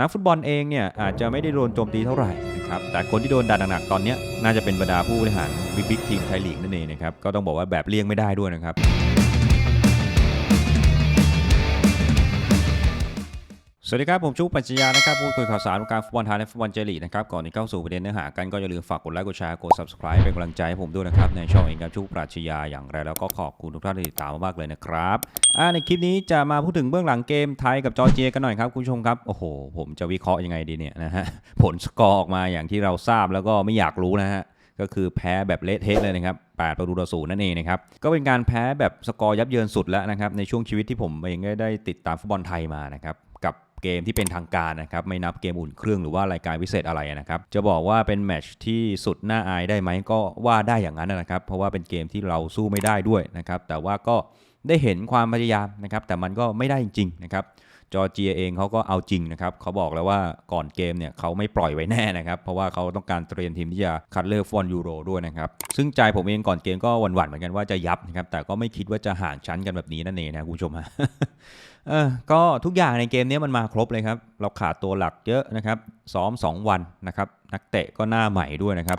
นักฟุตบอลเองเนี่ยอาจจะไม่ได้โดนโจมตีเท่าไหร่นะครับแต่คนที่โดนด่าหนักๆตอนนี้น่าจะเป็นบรรดาผู้บริหารบิ๊กบิ๊กทีมไทยลีกนั่นเองนะครับก็ต้องบอกว่าแบบเลี่ยงไม่ได้ด้วยนะครับ สวัสดีครับ ผมชุกปัญญยานะครับพูดคุยข่าวสารวงการฟุตบอลไทยและฟุตบอลเจลีกนะครับก่อนที่เข้าสู่ประเด็นเนื้อหากันก็อย่าลืมฝากกดไลค์กดแชร์กด subscribe เป็นกำลังใจให้ผมด้วยนะครับในช่องเองกับชุกปรัชญาอย่างไรแล้วก็ขอบคุณทุกท่านที่ติดตามมากๆเลยนะครับอ่าในคลิปนี้จะมาพูดถึงเบื้องหลังเกมไทยกับจอร์เจียกันหน่อยครับคุณผู้ชมครับโอ้โหผมจะวิเคราะห์ยังไงดีเนี่ยนะฮะผลสกอร์ออกมาอย่างที่เราทราบแล้วก็ไม่อยากรู้นะฮะก็คือแพ้แบบเละเทะเลยนะครับ8ประตูต่อศูนย์นั่นเองนะครับ ก็เป็นการแพ้แบบสกอร์ยับเยินสุดแล้วนะครับ ในช่วงชีวิตที่ผมเองได้ติดตามฟุตบอลไทยมานะครับ เกมที่เป็นทางการนะครับ ไม่นับเกมอุ่นเครื่องหรือว่ารายการพิเศษอะไรนะครับ จะบอกว่าเป็นแมตช์ที่สุดน่าอายได้ไหมก็ว่าได้อย่างนั้นนะครับ เพราะว่าเป็นเกมที่เราสู้ไม่ได้ด้วยนะครับ แต่ว่าก็ได้เห็นความพยายามนะครับ แต่มันก็ไม่ได้จริงๆนะครับจอร์เจียเองเขาก็เอาจริงนะครับ เขาบอกแล้วว่าก่อนเกมเนี่ยเขาไม่ปล่อยไว้แน่นะครับ เพราะว่าเขาต้องการเตรียมทีมที่จะคัดเลือกฟุตบอลยูโรด้วยนะครับ ซึ่งใจผมเองก่อนเกมก็หวั่นๆเหมือนกันว่าจะยับนะครับ แต่ก็ไม่คิดว่าจะห่างชั้นกันแบบนี้นั่นเองนะคุณผู้ชมฮะ เออก็ทุกอย่างในเกมนี้มันมาครบเลยครับ เราขาดตัวหลักเยอะนะครับ ซ้อม 2 วันนะครับ นักเตะก็หน้าใหม่ด้วยนะครับ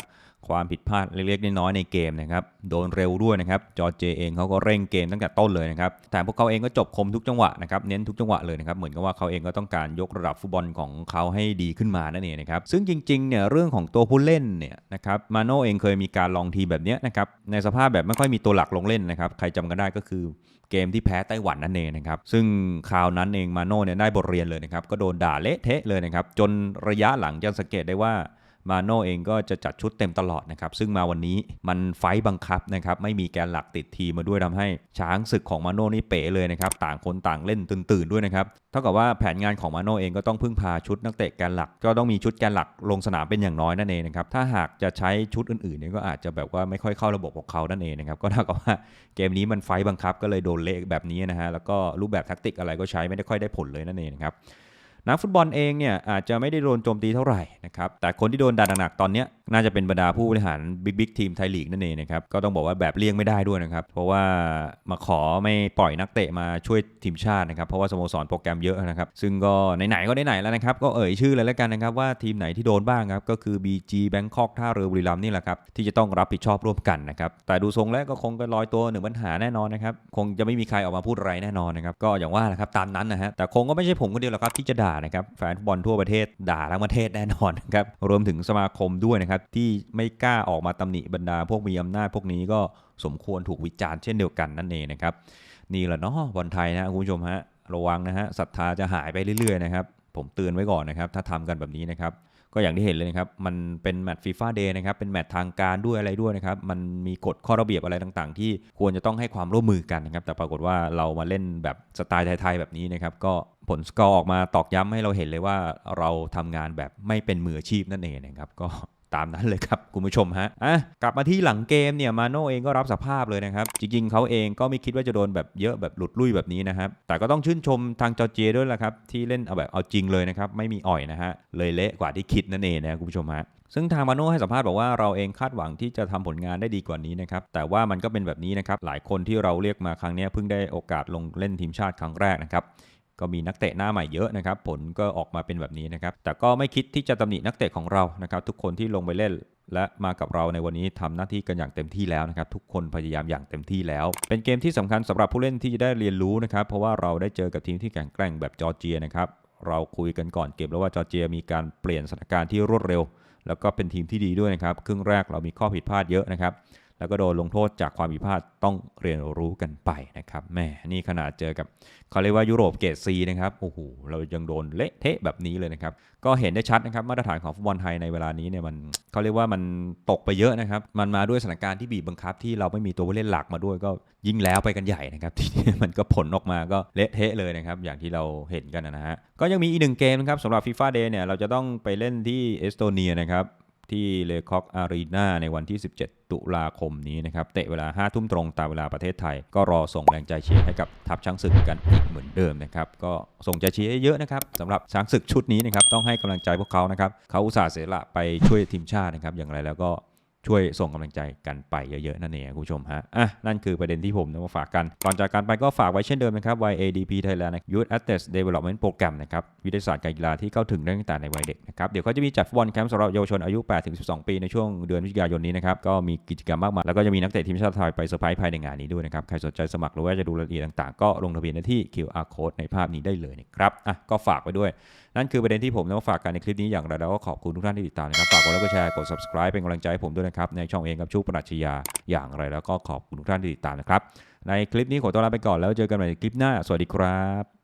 ความผิดพลาดเล็กๆน้อยๆในเกมนะครับ โดนเร็วด้วยนะครับ จอเจเองเขาก็เร่งเกมตั้งแต่ต้นเลยนะครับ แต่พวกเขาเองก็จบคมทุกจังหวะนะครับ เน้นทุกจังหวะเลยนะครับ เหมือนกับว่าเขาเองก็ต้องการยกระดับฟุตบอลของเขาให้ดีขึ้นมานั่นเองนะครับ ซึ่งจริงๆเนี่ยเรื่องของตัวผู้เล่นเนี่ยนะครับมาโน่เองเคยมีการลองทีแบบนี้นะครับ ในสภาพแบบไม่ค่อยมีตัวหลักลงเล่นนะครับ ใครจำกันได้ก็คือเกมที่แพ้ไต้หวันนั่นเองนะครับ ซึ่งคราวนั้นเองมาโน่เนี่ยได้บทเรียนเลยนะครับ ก็โดนด่าเละเทะเลยนะครับ จนระยะหลังจะสังเกตได้ว่า มาโน่เองก็จะจัดชุดเต็มตลอดนะครับ ซึ่งมาวันนี้มันไฟบังคับนะครับ ไม่มีแกนหลักติดทีมมาด้วยทำให้ช้างศึกของมาโน่นี่เป๋เลยนะครับ ต่างคนต่างเล่นตื่นๆด้วยนะครับ เท่ากับว่าแผนงานของมาโน่เองก็ต้องพึ่งพาชุดนักเตะแกนหลัก ก็ต้องมีชุดแกนหลักลงสนามเป็นอย่างน้อยนั่นเองนะครับ ถ้าหากจะใช้ชุดอื่นๆเนี่ยก็อาจจะแบบว่าไม่ค่อยเข้าระบบของเขานั่นเองนะครับ ก็เท่ากับว่าเกมนี้มันไฟบังคับก็เลยโดนเละแบบนี้นะฮะ แล้วก็รูปแบบแท็กติกอะไรก็ใช้ไม่ได้ค่อยได้ผลเลยนั่นเองนะครับ นักฟุตบอลเองเนี่ยอาจจะไม่ได้โดนโจมตีเท่าไหร่นะครับแต่คนที่โดนด่าหนักๆตอนนี้น่าจะเป็นบรรดาผู้บริหารบิ๊กบิ๊กทีมไทยลีกนั่นเองนะครับก็ต้องบอกว่าแบบเลี่ยงไม่ได้ด้วยนะครับเพราะว่ามาขอไม่ปล่อยนักเตะมาช่วยทีมชาตินะครับเพราะว่าสโมสรโปรแกรมเยอะนะครับซึ่งก็ไหนๆก็ไหนๆแล้วนะครับก็เอ่ยชื่อเลยแล้วกันนะครับว่าทีมไหนที่โดนบ้างครับก็คือ BG Bangkok ท่าเรือบุรีรัมย์นี่แหละครับที่จะต้องรับผิดชอบร่วมกันนะครับแต่ดูทรงแล้วก็คงก็ลอยตัวหนึ่งปัญหาแน่นอนนะครับคงจะไม่มีใครออกมาพูดอะไรแน่นอนนะครับก็อย่างว่าแหละครับตามนั้นนะฮะแต่คงก็ไม่ใช่ผมคนเดียวหรอกครับที่จะด่านะครับแฟนฟุตบอลทั่วประเทศด่าทั้งประเทศแน่นอนนะครับรวมถึงสมาคมด้วยนะครับที่ไม่กล้าออกมาตำหนิบรรดาพวกมีอำนาจพวกนี้ก็สมควรถูกวิจารณ์เช่นเดียวกันนั่นเองนะครับนี่แหละเนาะบอลไทยนะคุณผู้ชมฮะระวังนะฮะศรัทธาจะหายไปเรื่อยๆนะครับผมเตือนไว้ก่อนนะครับถ้าทำกันแบบนี้นะครับ ก็อย่างที่เห็นเลยนะครับมันเป็นแมตช์ฟีฟ่าเดย์นะครับเป็นแมตช์ทางการด้วยอะไรด้วยนะครับมันมีกฎข้อระเบียบอะไรต่างๆ ที่ควรจะต้องให้ความร่วมมือกันนะครับแต่ปรากฏว่าเรามาเล่นแบบสไตล์ไทยๆแบบนี้นะครับก็ผลสกอร์ออกมาตอกย้ำให้เราเห็นเลยว่าเราทำงานแบบไม่เป็นมืออาชีพนั่นเองนะครับก็ ตามนั้นเลยครับ คุณผู้ชมฮะอะกลับมาที่หลังเกมเนี่ยมาโน่เองก็รับสภาพเลยนะครับ จริงๆ เขาเองก็ไม่คิดว่าจะโดนแบบเยอะแบบหลุดลุ่ยแบบนี้นะครับ แต่ก็ต้องชื่นชมทางจอเจด้วยแหละครับ ที่เล่นเอาแบบเอาจริงเลยนะครับ ไม่มีอ่อยนะฮะ เลยเละกว่าที่คิดนั่นเองนะคุณผู้ชมฮะซึ่งทางมาโน่ให้สัมภาษณ์บอกว่าเราเองคาดหวังที่จะทำผลงานได้ดีกว่านี้นะครับ แต่ว่ามันก็เป็นแบบนี้นะครับหลายคนที่เราเรียกมาครั้งนี้เพิ่งได้โอกาสลงเล่นทีมชาติครั้งแรกนะครับ ก็มีนักเตะหน้าใหม่เยอะนะครับ ผลก็ออกมาเป็นแบบนี้นะครับ แต่ก็ไม่คิดที่จะตำหนินักเตะของเรานะครับ ทุกคนที่ลงไปเล่นและมากับเราในวันนี้ทำหน้าที่กันอย่างเต็มที่แล้วนะครับ ทุกคนพยายามอย่างเต็มที่แล้ว เป็นเกมที่สำคัญสำหรับผู้เล่นที่จะได้เรียนรู้นะครับ เพราะว่าเราได้เจอกับทีมที่แข็งแกร่งแบบจอร์เจียนะครับ เราคุยกันก่อนเกมแล้วว่าจอร์เจียมีการเปลี่ยนสถานการณ์ที่รวดเร็ว แล้วก็เป็นทีมที่ดีด้วยนะครับ ครึ่งแรกเรามีข้อผิดพลาดเยอะนะครับ แล้วก็โดนลงโทษจากความผิดพลาดต้องเรียนรู้กันไปนะครับแม่นี่ขนาดเจอกับเขาเรียกว่ายุโรปเกรดซีนะครับโอ้โหเรายังโดนเละเทะแบบนี้เลยนะครับก็เห็นได้ชัดนะครับมาตรฐานของฟุตบอลไทยในเวลานี้เนี่ยมันเขาเรียกว่ามันตกไปเยอะนะครับมันมาด้วยสถานการณ์ที่บีบบังคับ ที่เราไม่มีตัวผู้เล่นหลักมาด้วยก็ยิ่งแล้วไปกันใหญ่นะครับทีนี้มันก็ผลออกมาก็เละเทะเลยนะครับอย่างที่เราเห็นกันนะฮะก็ยังมีอีกหนึ่งเกมนะครับสำหรับฟีฟ่าเดย์เนี่ยเราจะต้องไปเล่นที่เอสโตเนียนะครับ ที่เลคอกอารีนาในวันที่ 17 ตุลาคมนี้นะครับ เตะเวลา 5 ทุ่มตรงตามเวลาประเทศไทย ก็รอส่งแรงใจเชียร์ให้กับทัพช้างศึกกันอีกเหมือนเดิมนะครับ ก็ส่งใจเชียร์เยอะนะครับสำหรับช้างศึกชุดนี้นะครับ ต้องให้กำลังใจพวกเขานะครับ เขาอุตส่าห์เสียสละไปช่วยทีมชาตินะครับ อย่างไรแล้วก็ ช่วยส่งกำลังใจกันไปเยอะๆนั่นเองคุณผู้ชมฮะอะนั่นคือประเด็นที่ผมนำมาฝากกันก่อนจากการไปก็ฝากไว้เช่นเดิมนะครับ YADP Thailand Youth Athletes Development Program นะครับวิทยาศาสตร์การกีฬาที่เข้าถึงได้ตั้งแต่ในวัยเด็กนะครับเดี๋ยวเขาจะมีจัดฟุตบอลแคมป์สำหรับเยาวชนอายุ8-12 ปีในช่วงเดือนพฤศจิกายนนี้นะครับก็มีกิจกรรมมากมายแล้วก็จะมีนักเตะทีมชาติไทยไปเซอร์ไพรส์ภายในงานนี้ด้วยนะครับใครสนใจสมัครหรือว่าจะดูรายละเอียดต่างๆ ก็ลงทะเบียนได้ที่ QR code ในภาพนี้ได้เลยนะครับอะก็ฝากไว้ด้วย นั่นคือประเด็นที่ผมนำมาฝากกันในคลิปนี้อย่างไรแล้วก็ขอบคุณทุกท่านที่ติดตามนะครับฝากกดไลค์กดแชร์กด subscribe เป็นกำลังใจให้ผมด้วยนะครับในช่องเองกับชูปรัชญาอย่างไร แล้วก็ขอบคุณทุกท่านที่ติดตามนะครับ ในคลิปนี้ขอตัวลาไปก่อนแล้วเจอกันใหม่ในคลิปหน้า สวัสดีครับ